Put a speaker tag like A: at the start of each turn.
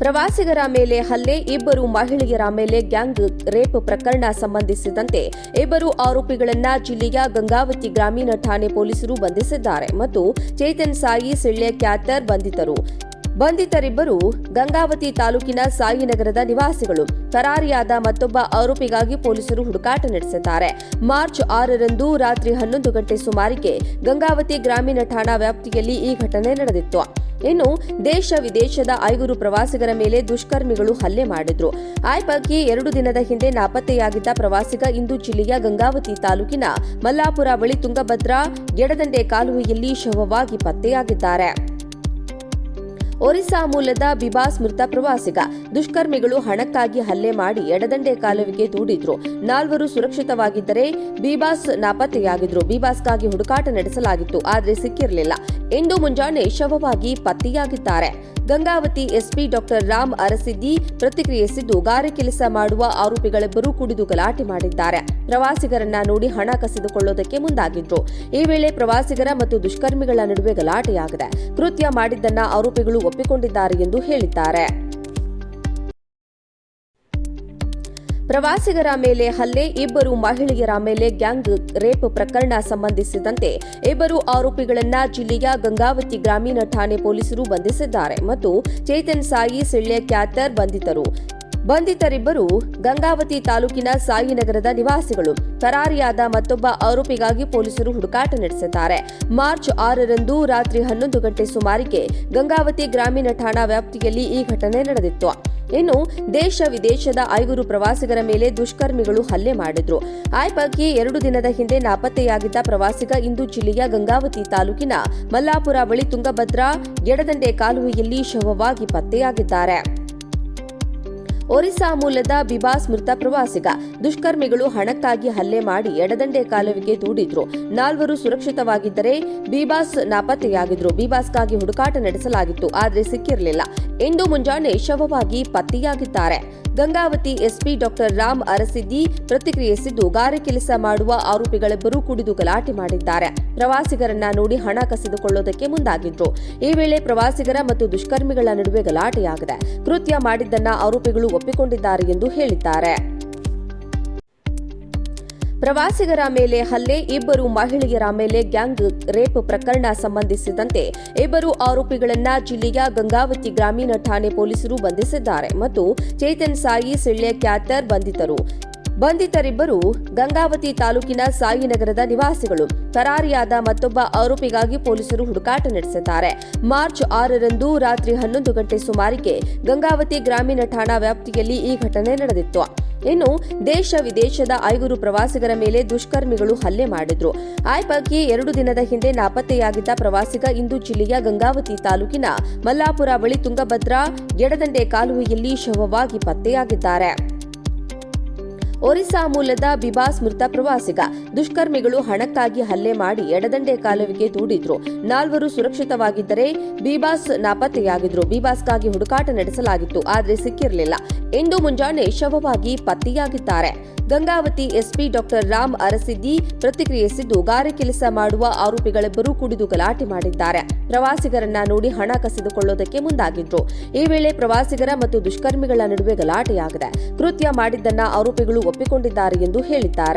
A: ಪ್ರವಾಸಿಗರ ಮೇಲೆ ಹಲ್ಲೆ, ಇಬ್ಬರು ಮಹಿಳೆಯರ ಮೇಲೆ ಗ್ಯಾಂಗ್ ರೇಪ್ ಪ್ರಕರಣ ಸಂಬಂಧಿಸಿದಂತೆ ಇಬ್ಬರು ಆರೋಪಿಗಳನ್ನ ಜಿಲ್ಲೆಯ ಗಂಗಾವತಿ ಗ್ರಾಮೀಣ ಠಾಣೆ ಪೊಲೀಸರು ಬಂಧಿಸಿದ್ದಾರೆ ಮತ್ತು ಚೇತನ್ ಸಾಯಿ ಸಿಳ್ಳೆ ಕ್ಯಾತರ್ ಬಂಧಿತರು. ಬಂಧಿತರಿಬ್ಬರು ಗಂಗಾವತಿ ತಾಲೂಕಿನ ಸಾಯಿನಗರದ ನಿವಾಸಿಗಳು. ಪರಾರಿಯಾದ ಮತ್ತೊಬ್ಬ ಆರೋಪಿಗಾಗಿ ಪೊಲೀಸರು ಹುಡುಕಾಟ ನಡೆಸಿದ್ದಾರೆ. ಮಾರ್ಚ್ ಆರರಂದು ರಾತ್ರಿ ಹನ್ನೊಂದು ಗಂಟೆ ಸುಮಾರಿಗೆ ಗಂಗಾವತಿ ಗ್ರಾಮೀಣ ಠಾಣಾ ವ್ಯಾಪ್ತಿಯಲ್ಲಿ ಈ ಘಟನೆ ನಡೆದಿತ್ತು. ಇನ್ನು ದೇಶ ವಿದೇಶದ ಐವರು ಪ್ರವಾಸಿಗರ ಮೇಲೆ ದುಷ್ಕರ್ಮಿಗಳು ಹಲ್ಲೆ ಮಾಡಿದ್ರು. ಆ ಪೈಕಿ ಎರಡು ದಿನದ ಹಿಂದೆ ನಾಪತ್ತೆಯಾಗಿದ್ದ ಪ್ರವಾಸಿಗ ಇಂದು ಜಿಲ್ಲೆಯ ಗಂಗಾವತಿ ತಾಲೂಕಿನ ಮಲ್ಲಾಪುರ ಬಳಿ ತುಂಗಭದ್ರಾ ಎಡದಂಡೆ ಕಾಲುವೆಯಲ್ಲಿ ಶವವಾಗಿ ಪತ್ತೆಯಾಗಿದ್ದಾರೆ. ಒರಿಸ್ಸಾ ಮೂಲದ ಬಿಬಾಸ್ ಮೃತ ಪ್ರವಾಸಿಗ. ದುಷ್ಕರ್ಮಿಗಳು ಹಣಕ್ಕಾಗಿ ಹಲ್ಲೆ ಮಾಡಿ ಎಡದಂಡೆ ಕಾಲುವಿಗೆ ದೂಡಿದ್ರು ನಾಲ್ವರು ಸುರಕ್ಷಿತವಾಗಿದ್ದರೆ ಬಿಬಾಸ್ ನಾಪತ್ತೆಯಾಗಿದ್ರು. ಬಿಬಾಸ್ಗಾಗಿ ಹುಡುಕಾಟ ನಡೆಸಲಾಗಿತ್ತು, ಆದರೆ ಸಿಕ್ಕಿರಲಿಲ್ಲ. ಇಂದು ಮುಂಜಾನೆ ಶವವಾಗಿ ಪತ್ತೆಯಾಗಿದ್ದಾರೆ. ಗಂಗಾವತಿ ಎಸ್ಪಿ ಡಾಕ್ಟರ್ ರಾಮ್ ಅರಸಿದ್ದಿ ಪ್ರತಿಕ್ರಿಯಿಸಿದ್ದು, ಗಾರೆ ಕೆಲಸ ಮಾಡುವ ಆರೋಪಿಗಳಿಬ್ಬರು ಕುಡಿದು ಗಲಾಟೆ ಮಾಡಿದ್ದಾರೆ. ಪ್ರವಾಸಿಗರನ್ನ ನೋಡಿ ಹಣ ಕಸಿದುಕೊಳ್ಳೋದಕ್ಕೆ ಮುಂದಾಗಿದ್ರು. ಈ ವೇಳೆ ಪ್ರವಾಸಿಗರ ಮತ್ತು ದುಷ್ಕರ್ಮಿಗಳ ನಡುವೆ ಗಲಾಟೆಯಾಗಿದೆ. ಕೃತ್ಯ ಮಾಡಿದ್ದನ್ನ ಆರೋಪಿಗಳು ಒಪ್ಪಿಕೊಂಡಿದ್ದಾರೆ ಎಂದು ಹೇಳಿದ್ದಾರೆ. ಪ್ರವಾಸಿಗರ ಮೇಲೆ ಹಲ್ಲೆ, ಇಬ್ಬರು ಮಹಿಳೆಯರ ಮೇಲೆ ಗ್ಯಾಂಗ್ ರೇಪ್ ಪ್ರಕರಣ ಸಂಬಂಧಿಸಿದಂತೆ ಇಬ್ಬರು ಆರೋಪಿಗಳನ್ನ ಜಿಲ್ಲೆಯ ಗಂಗಾವತಿ ಗ್ರಾಮೀಣ ಠಾಣೆ ಪೊಲೀಸರು ಬಂಧಿಸಿದ್ದಾರೆ ಮತ್ತು ಚೇತನ್ ಸಾಯಿ ಸಿಳ್ಳೆ ಕ್ಯಾತರ್ ಬಂಧಿತರು. ಬಂಧಿತರಿಬ್ಬರು ಗಂಗಾವತಿ ತಾಲೂಕಿನ ಸಾಯಿನಗರದ ನಿವಾಸಿಗಳು. ಪರಾರಿಯಾದ ಮತ್ತೊಬ್ಬ ಆರೋಪಿಗಾಗಿ ಪೊಲೀಸರು ಹುಡುಕಾಟ ನಡೆಸಿದ್ದಾರೆ. ಮಾರ್ಚ್ ಆರರಂದು ರಾತ್ರಿ ಹನ್ನೊಂದು ಗಂಟೆ ಸುಮಾರಿಗೆ ಗಂಗಾವತಿ ಗ್ರಾಮೀಣ ಠಾಣಾ ವ್ಯಾಪ್ತಿಯಲ್ಲಿ ಈ ಘಟನೆ ನಡೆದಿತ್ತು. ಇನ್ನು ದೇಶ ವಿದೇಶದ ಐವರು ಪ್ರವಾಸಿಗರ ಮೇಲೆ ದುಷ್ಕರ್ಮಿಗಳು ಹಲ್ಲೆ ಮಾಡಿದ್ರು. ಆ ಪೈಕಿ ಎರಡು ದಿನದ ಹಿಂದೆ ನಾಪತ್ತೆಯಾಗಿದ್ದ ಪ್ರವಾಸಿಗ ಇಂದು ಜಿಲ್ಲೆಯ ಗಂಗಾವತಿ ತಾಲೂಕಿನ ಮಲ್ಲಾಪುರ ಬಳಿ ತುಂಗಭದ್ರಾ ಎಡದಂಡೆ ಕಾಲುವೆಯಲ್ಲಿ ಶವವಾಗಿ ಪತ್ತೆಯಾಗಿದ್ದಾರೆ. ಒರಿಸ್ಸಾ ಮೂಲದ ಬಿಬಾಸ್ ಮೃತ ಪ್ರವಾಸಿಗ ದುಷ್ಕರ್ಮಿಗಳು ಹಣಕ್ಕಾಗಿ ಹಲ್ಲೆ ಮಾಡಿ ಎಡದಂಡೆ ಕಾಲುವೆಗೆ ದೂಡಿದ್ರು. ನಾಲ್ವರು ಸುರಕ್ಷಿತವಾಗಿದ್ದರೆ ಬಿಬಾಸ್ ನಾಪತ್ತೆಯಾಗಿದ್ರು. ಬಿಬಾಸ್ಗಾಗಿ ಹುಡುಕಾಟ ನಡೆಸಲಾಗಿತ್ತು. ಆದರೆ ಸಿಕ್ಕಿರಲಿಲ್ಲ. ಇಂದು ಮುಂಜಾನೆ ಶವವಾಗಿ ಪತ್ತೆಯಾಗಿದ್ದಾರೆ. ಗಂಗಾವತಿ ಎಸ್ಪಿ ಡಾಕ್ಟರ್ ರಾಮ್ ಅರಸಿದ್ದಿ ಪ್ರತಿಕ್ರಿಯಿಸಿದ್ದು, ಗಾರೆ ಕೆಲಸ ಮಾಡುವ ಆರೋಪಿಗಳಿಬ್ಬರು ಕುಡಿದು ಗಲಾಟೆ ಮಾಡಿದ್ದಾರೆ. ಪ್ರವಾಸಿಗರನ್ನ ನೋಡಿ ಹಣ ಕಸಿದುಕೊಳ್ಳೋದಕ್ಕೆ ಮುಂದಾಗಿದ್ರು. ಈ ವೇಳೆ ಪ್ರವಾಸಿಗರ ಮತ್ತು ದುಷ್ಕರ್ಮಿಗಳ ನಡುವೆ ಗಲಾಟೆಯಾಗಿದೆ. ಕೃತ್ಯ ಮಾಡಿದ್ದನ್ನ ಆರೋಪಿಗಳು ಒಪ್ಪಿಕೊಂಡಿದ್ದಾರೆ ಎಂದು ಹೇಳಿದ್ದಾರೆ. ಪ್ರವಾಸಿಗರ ಮೇಲೆ ಹಲ್ಲೆ, ಇಬ್ಬರು ಮಹಿಳೆಯರ ಮೇಲೆ ಗ್ಯಾಂಗ್ ರೇಪ್ ಪ್ರಕರಣ ಸಂಬಂಧಿಸಿದಂತೆ ಇಬ್ಬರು ಆರೋಪಿಗಳನ್ನ ಜಿಲ್ಲೆಯ ಗಂಗಾವತಿ ಗ್ರಾಮೀಣ ಠಾಣೆ ಪೊಲೀಸರು ಬಂಧಿಸಿದ್ದಾರೆ. ಮತ್ತು ಚೇತನ್ ಸಾಯಿ, ಸಿಳ್ಳೆ ಕ್ಯಾತರ್ ಬಂಧಿತರು. ಬಂಧಿತರಿಬ್ಬರು ಗಂಗಾವತಿ ತಾಲೂಕಿನ ಸಾಯಿನಗರದ ನಿವಾಸಿಗಳು. ಪರಾರಿಯಾದ ಮತ್ತೊಬ್ಬ ಆರೋಪಿಗಾಗಿ ಪೊಲೀಸರು ಹುಡುಕಾಟ ನಡೆಸಿದ್ದಾರೆ. ಮಾರ್ಚ್ ಆರರಂದು ರಾತ್ರಿ ಹನ್ನೊಂದು ಗಂಟೆ ಸುಮಾರಿಗೆ ಗಂಗಾವತಿ ಗ್ರಾಮೀಣ ಠಾಣಾ ವ್ಯಾಪ್ತಿಯಲ್ಲಿ ಈ ಘಟನೆ ನಡೆದಿತ್ತು. ಇನ್ನು ದೇಶ ವಿದೇಶದ ಐವರು ಪ್ರವಾಸಿಗರ ಮೇಲೆ ದುಷ್ಕರ್ಮಿಗಳು ಹಲ್ಲೆ ಮಾಡಿದ್ರು. ಆ ಪೈಕಿ ಎರಡು ದಿನದ ಹಿಂದೆ ನಾಪತ್ತೆಯಾಗಿದ್ದ ಪ್ರವಾಸಿಗ ಇಂದು ಜಿಲ್ಲೆಯ ಗಂಗಾವತಿ ತಾಲೂಕಿನ ಮಲ್ಲಾಪುರ ಬಳಿ ತುಂಗಭದ್ರಾ, ಎಡದಂಡೆ ಕಾಲುವೆಯಲ್ಲಿ ಶವವಾಗಿ ಪತ್ತೆಯಾಗಿದ್ದಾರೆ. ಒರಿಸ್ಸಾ ಮೂಲದ ಬಿಬಾಸ್ ಮೃತ ಪ್ರವಾಸಿಗ. ದುಷ್ಕರ್ಮಿಗಳು ಹಣಕ್ಕಾಗಿ ಹಲ್ಲೆ ಮಾಡಿ ಎಡದಂಡೆ ಕಾಲುವಿಗೆ ದೂಡಿದ್ರು ನಾಲ್ವರು ಸುರಕ್ಷಿತವಾಗಿದ್ದರೆ ಬಿಬಾಸ್ ನಾಪತ್ತೆಯಾಗಿದ್ರು. ಬಿಬಾಸ್ಗಾಗಿ ಹುಡುಕಾಟ ನಡೆಸಲಾಗಿತ್ತು, ಆದರೆ ಸಿಕ್ಕಿರಲಿಲ್ಲ. ಇಂದು ಮುಂಜಾನೆ ಶವವಾಗಿ ಪತ್ತೆಯಾಗಿದ್ದಾರೆ. ಗಂಗಾವತಿ ಎಸ್ಪಿ ಡಾಕ್ಟರ್ ರಾಮ್ ಅರಸಿದ್ದಿ ಪ್ರತಿಕ್ರಿಯಿಸಿದ್ದು, ಗಾರೆ ಕೆಲಸ ಮಾಡುವ ಆರೋಪಿಗಳಿಬ್ಬರು ಕುಡಿದು ಗಲಾಟೆ ಮಾಡಿದ್ದಾರೆ. ಪ್ರವಾಸಿಗರನ್ನ ನೋಡಿ ಹಣ ಕಸಿದುಕೊಳ್ಳೋದಕ್ಕೆ ಮುಂದಾಗಿದ್ರು. ಈ ವೇಳೆ ಪ್ರವಾಸಿಗರ ಮತ್ತು ದುಷ್ಕರ್ಮಿಗಳ ನಡುವೆ ಗಲಾಟೆಯಾಗಿದೆ. ಕೃತ್ಯ ಮಾಡಿದ್ದನ್ನ ಆರೋಪಿಗಳು ಒಪ್ಪಿಕೊಂಡಿದ್ದಾರೆ ಎಂದು ಹೇಳಿದ್ದಾರೆ.